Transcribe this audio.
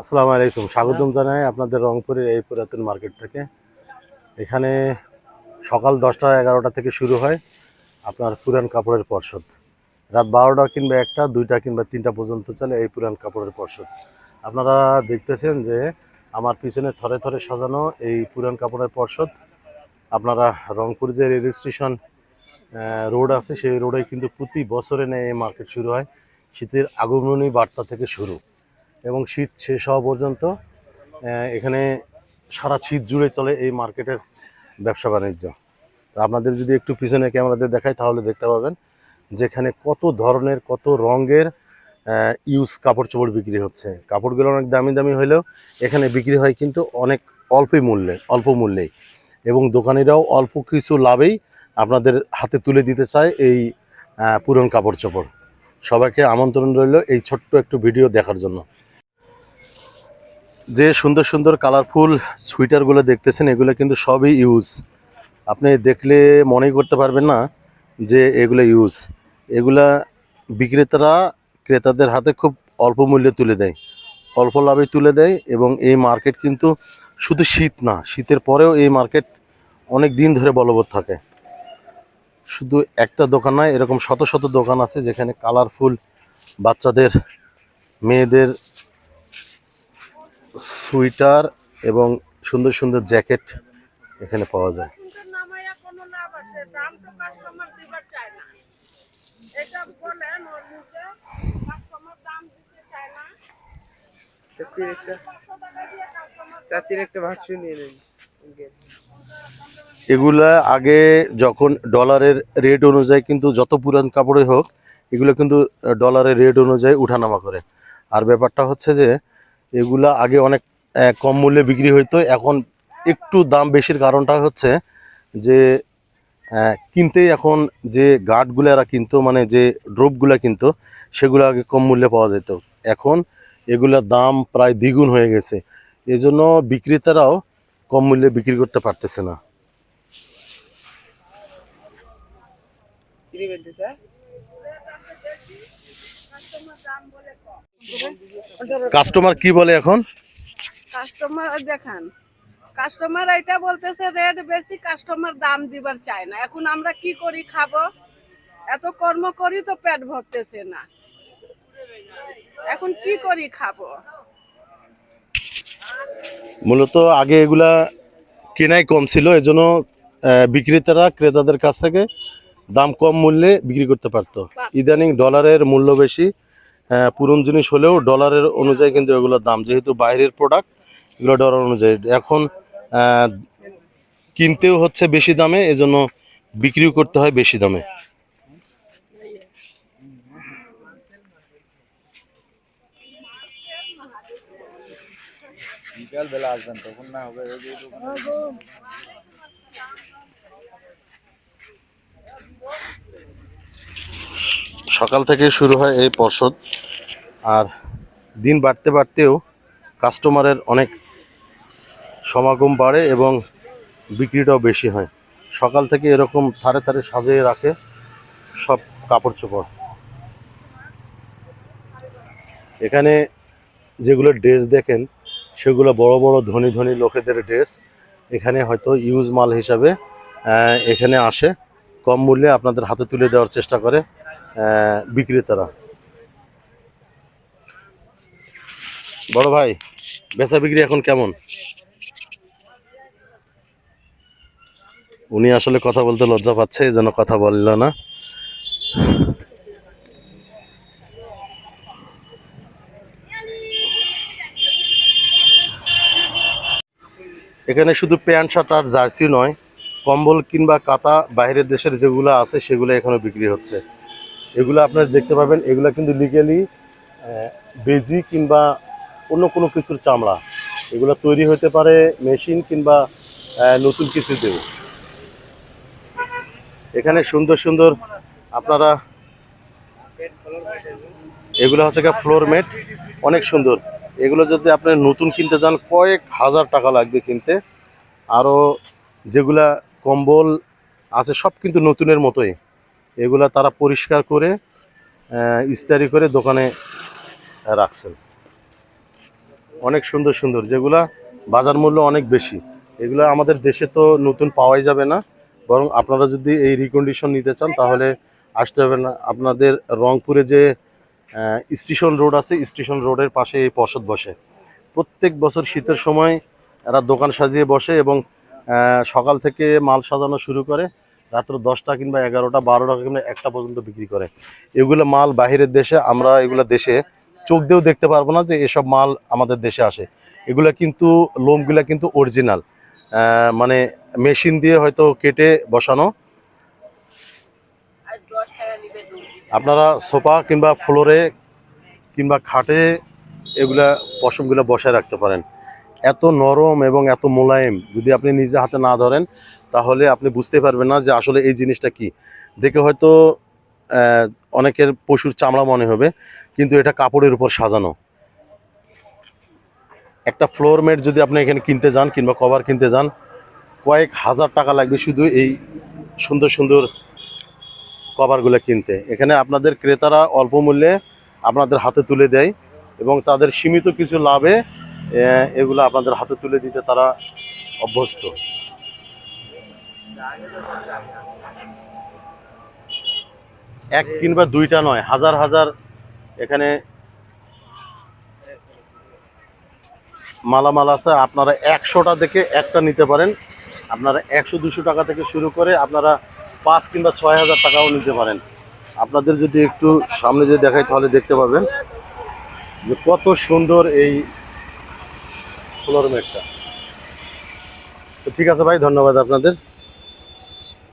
আসসালামু আলাইকুম। স্বাগতম জানাই আপনাদের রংপুরের এই পুরাতন মার্কেট থেকে। এখানে সকাল দশটা এগারোটা থেকে শুরু হয় আপনার পুরান কাপড়ের পর্ষদ। রাত বারোটা কিংবা একটা দুইটা কিংবা তিনটা পর্যন্ত চলে এই পুরান কাপড়ের পর্ষদ। আপনারা দেখতেছেন যে আমার পিছনে থরে থরে সাজানো এই পুরান কাপড়ের পর্ষদ। আপনারা রংপুর যে রেল স্টেশন রোড আছে সেই রোডে কিন্তু প্রতি বছরে নেই এই মার্কেট শুরু হয়। শীতের আগমনী বার্তা থেকে শুরু। এবং শীত শেষ হওয়া পর্যন্ত এখানে সারা শীত জুড়ে চলে এই মার্কেটের ব্যবসা বাণিজ্য। আপনাদের যদি একটু পিছনে ক্যামেরাতে দেখাই, তাহলে দেখতে পাবেন যেখানে কত ধরনের, কত রঙের ইউজ কাপড় চোপড় বিক্রি হচ্ছে। কাপড়গুলো অনেক দামি দামি হলেও এখানে বিক্রি হয় কিন্তু অনেক অল্পই মূল্যে, অল্প মূল্যেই। এবং দোকানিরাও অল্প কিছু লাভেই আপনাদের হাতে তুলে দিতে চায় এই পুরন কাপড় চোপড় সবাইকে আমন্ত্রণ রইল এই ছোট্ট একটু ভিডিও দেখার জন্য। যে সুন্দর সুন্দর কালারফুল সুইটারগুলো দেখতেছেন, এগুলো কিন্তু সবই ইউজ আপনি দেখলে মনেই করতে পারবেন না যে এগুলো ইউজ এগুলা বিক্রেতারা ক্রেতাদের হাতে খুব অল্প মূল্যে তুলে দেয়। অল্প লাভে তুলে দেয় এবং এই মার্কেট কিন্তু শুধু শীত না, শীতের পরেও এই মার্কেট অনেক দিন ধরে বলবৎ থাকে। শুধু একটা দোকান নয়, এরকম শত শত দোকান আছে যেখানে কালারফুল বাচ্চাদের, মেয়েদের সুইটার এবং সুন্দর সুন্দর জ্যাকেট এখানে পাওয়া যায়। কিন্তু নামাইয়া কোনো লাভ আছে? দাম তো কাস্টমার দিবার চায় না। এটা বলেন ওর মুখে কাস্টমার দাম দিতে চায় না। চাচির একটা পাঁচশো টাকা দিয়ে কাস্টমার চাচির একটা ভাষ্য নিয়ে নেন। এগুলা আগে যখন ডলারের রেট অনুযায়ী কিন্তু যত পুরান কাপড়ই হোক এগুলো কিন্তু ডলারের রেট অনুযায়ী উঠানামা করে। আর ব্যাপারটা হচ্ছে যে এগুলা আগে অনেক কম মূল্যে বিক্রি হইতো। এখন একটু দাম বেশির কারণটা হচ্ছে যে কিনতেই এখন যে গার্ডগুলো এরা কিনতো মানে যে ড্রপগুলো কিনতো, সেগুলো আগে কম মূল্যে পাওয়া যেত। এখন এগুলোর দাম প্রায় দ্বিগুণ হয়ে গেছে। এজন্য বিক্রেতারাও কম মূল্যে বিক্রি করতে পারতেছে না। দাম বলে কম কাস্টমার কি বলে এখন? কাস্টমার দেখান। কাস্টমার এটা বলতেছে রেট বেশি কাস্টমার দাম দিবার চায় না। এখন আমরা কি করি খাব? এত কর্ম করি তো পেট ভরতেছে না। এখন কি করি খাব? মূলত আগে এগুলা কেনাই কম ছিল এজন্য বিক্রেতারা ক্রেতাদের কাছ থেকে দাম কম মূল্যে বিক্রি করতে পারতো। ইদানিং ডলারের মূল্য বেশি পুরন জিনিস হলেও ডলারের অনুযায়ী কিন্তু এগুলোর দাম, যেহেতু বাইরের প্রোডাক্ট এগুলো ডলার অনুযায়ী। এখন কিনতেও হচ্ছে বেশি দামে, এজন্য বিক্রিও করতে হয় বেশি দামে। বিকাল বেলা আসবেন, তখন না হবে ওই যে দোকান সকাল থেকে শুরু হয় এই পর্ষদ। আর দিন বাড়তে বাড়তেও কাস্টমারের অনেক সমাগম বাড়ে এবং বিক্রিটাও বেশি হয়। সকাল থেকে এরকম থারে থারে সাজিয়ে রাখে সব কাপড় চোপড়। এখানে যেগুলো ড্রেস দেখেন, সেগুলো বড় বড় ধনী ধনী লোকেদের ড্রেস। এখানে হয়তো ইউজ মাল হিসাবে এখানে আসে। কম মূল্যে আপনাদের হাতে তুলে দেওয়ার চেষ্টা করে। বিক্রেতারা। বড় ভাই, বেচা বিক্রি এখন কেমন? উনি আসলে কথা বলতে লজ্জা পাচ্ছে, এই জন্য কথা বলল না। এখানে শুধু প্যান্ট, শার্ট আর জার্সি নয়, কম্বল কিংবা কাতা বাইরের দেশের যেগুলো আছে সেগুলো এখানে বিক্রি হচ্ছে। এগুলো আপনারা দেখতে পাবেন, এগুলো কিন্তু লিগেলি বেজি কিংবা অন্য কোনো কিছুর চামড়া। এগুলো তৈরি হতে পারে মেশিন কিংবা নতুন কিছু দিয়ে। এখানে সুন্দর সুন্দর আপনারা, এগুলো হচ্ছে গিয়ে ফ্লোর ম্যাট অনেক সুন্দর। এগুলো যদি আপনি নতুন কিনতে যান, কয়েক হাজার টাকা লাগবে কিনতে। আরও যেগুলা কম্বল আছে, সব কিন্তু নতুনের মতোই। এগুলা তারা পরিষ্কার করে ইস্তারি করে দোকানে রাখছেন। অনেক সুন্দর সুন্দর, যেগুলা বাজার মূল্য অনেক বেশি। এগুলো আমাদের দেশে তো নতুন পাওয়াই যাবে না। বরং আপনারা যদি এই রিকন্ডিশন নিতে চান, তাহলে আসতে হবে না। আপনাদের রংপুরে যে স্টেশন রোড আছে, স্টেশন রোডের পাশে এই পর্ষদ বসে। প্রত্যেক বছর শীতের সময় এরা দোকান সাজিয়ে বসে এবং সকাল থেকে মাল সাজানো শুরু করে। রাত্র দশটা কিংবা এগারোটা, বারোটা কিংবা একটা পর্যন্ত বিক্রি করে। এগুলো মাল বাহিরের দেশে, আমরা এগুলো দেশে চোখ দিয়েও দেখতে পারব না যে এসব মাল আমাদের দেশে আসে। এগুলো কিন্তু, লোমগুলা কিন্তু অরিজিনাল মানে মেশিন দিয়ে হয়তো কেটে বসানো। আপনারা সোফা কিংবা ফ্লোরে কিংবা খাটে এগুলা পশমগুলো বসায় রাখতে পারেন। এত নরম এবং এত মোলায়েম যদি আপনি নিজে হাতে না ধরেন, তাহলে আপনি বুঝতে পারবেন না যে আসলে এই জিনিসটা কি। দেখে হয়তো অনেকের পশুর চামড়া মনে হবে, কিন্তু এটা কাপড়ের উপর সাজানো। একটা ফ্লোর যদি আপনি এখানে কিনতে যান কিংবা কভার কিনতে যান, কয়েক হাজার টাকা লাগবে শুধু এই সুন্দর সুন্দর কভারগুলো কিনতে। এখানে আপনাদের ক্রেতারা অল্প মূল্যে আপনাদের হাতে তুলে দেয় এবং তাদের সীমিত কিছু লাভে এগুলো আপনাদের হাতে তুলে দিতে তারা অভ্যস্ত। এক কিংবা দুইটা নয়, হাজার হাজার এখানে মালামাল আছে। আপনারা একশোটা থেকে একটা নিতে পারেন। আপনারা একশো দুশো টাকা থেকে শুরু করে আপনারা পাঁচ কিংবা ছয় হাজার টাকাও নিতে পারেন। আপনাদের যদি একটু সামনে দিয়ে দেখাই, তাহলে দেখতে পাবেন যে কত সুন্দর এই ফ্লোর ম্যাটটা তো ঠিক আছে ভাই ধন্যবাদ আপনাদের।